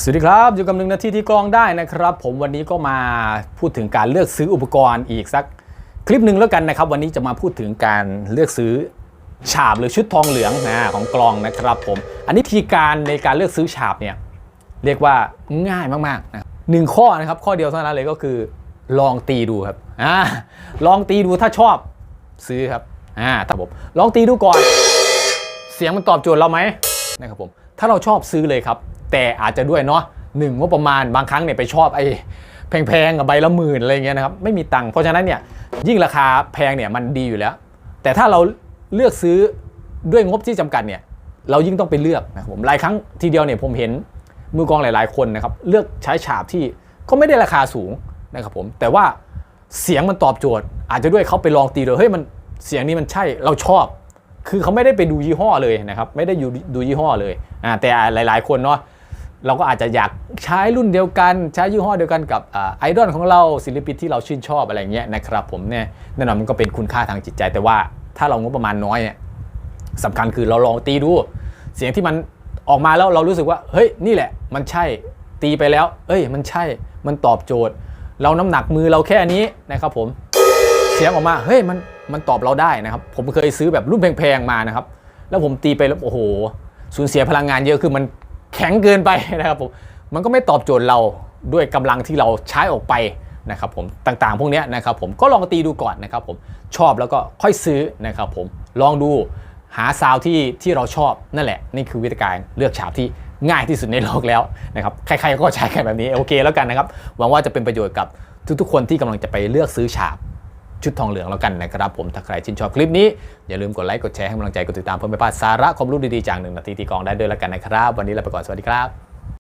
สวัสดีครับอยู่กับหนึ่งนาทีที่กลองได้นะครับ ผมวันนี้ก็มาพูดถึงการเลือกซื้ออุปกรณ์อีกสักคลิปหนึ่งแล้วกันนะครับ วันนี้จะมาพูดถึงการเลือกซื้อฉาบหรือชุดทองเหลืองนะของกลองนะครับ ผมอันนี้วิธีการในการเลือกซื้อฉาบเนี่ยเรียกว่าง่ายมากๆนะหนึ่งข้อนะครับข้อเดียวเท่านั้นเลยก็คือ ลองตีดูครับอ่าลองตีดูถ้าชอบซื้อครับอ่าถ้าผมลองตีดูก่อน เสียงมันตอบโจทย์เราไหมนะครับผม ถ้าเราชอบซื้อเลยครับ แต่อาจจะด้วยเนาะหนึ่งว่าประมาณบางครั้งเนี่ยไปชอบไอ้แพงๆกับใบละหมื่นอะไรเงี้ยนะครับไม่มีตังค์เพราะฉะนั้นเนี่ยยิ่งราคาแพงเนี่ยมันดีอยู่แล้ว แต่ถ้าเราเลือกซื้อด้วยงบที่จำกัดเนี่ยเรายิ่งต้องไปเลือกนะครับผมหลายครั้งทีเดียวเนี่ยผมเห็นมือกองหลาย ๆคนนะครับเลือกใช้ฉาบที่ก็ไม่ได้ราคาสูงนะครับผมแต่ว่าเสียงมันตอบโจทย์ อาจจะด้วยเขาไปลองตีเลยเฮ้ยมันเสียงนี้มันใช่เราชอบ คือเขาไม่ได้ไปดูยี่ห้อเลยนะครับไม่ได้อยู่ดูยี่ห้อเลยอ่าแต่หลาย ๆ คนเนาะเราก็อาจจะอยากใช้รุ่นเดียวกัน ใช้ยี่ห้อเดียวกันกับไอดอลของเราศิลปินที่เราชื่นชอบอะไรเงี้ยนะครับผมเนี่ยแน่นอนมันก็เป็นคุณค่าทางจิตใจ แต่ว่าถ้าเรางบประมาณน้อยเนี่ยสำคัญคือเราลองตีดู เสียงที่มันออกมาแล้วเรารู้สึกว่าเฮ้ยนี่แหละ มันใช่ตีไปแล้ว เอ้ย มันใช่มันตอบโจทย์ เราน้ำหนักมือเราแค่นี้นะครับผม เสียงออกมาเฮ้ยมันมันตอบเราได้นะครับ ผมเคยซื้อแบบรุ่นแพงๆมานะครับ แล้วผมตีไปแล้วโอ้โหสูญเสียพลังงานเยอะคือมันแข็งเกินไปนะครับผมมันก็ไม่ตอบโจทย์เราด้วยกำลังที่เราใช้ออกไปนะครับผมต่างๆ พวกนี้นะครับผมก็ลองตีดูก่อนนะครับผมชอบแล้วก็ค่อยซื้อนะครับผมลองดูหาซาวที่ที่เราชอบนั่นแหละ นี่คือวิธีการเลือกฉาบที่ง่ายที่สุดในโลกแล้วนะครับใครๆก็ใช้กันแบบนี้โอเคแล้วกันนะครับหวังว่าจะเป็นประโยชน์กับทุกๆคนที่กำลังจะไปเลือกซื้อฉาบ ชุดทองเหลืองแล้วกันนะครับผมถ้าใครชื่นชอบคลิปนี้ อย่าลืมกดไลค์กดแชร์ให้กำลังใจกดติดตามเพื่อไม่พลาดสาระความรู้ดีๆจากหนึ่งนาทีที่กองได้ด้วยแล้วกันนะครับ วันนี้ลาไปก่อนสวัสดีครับ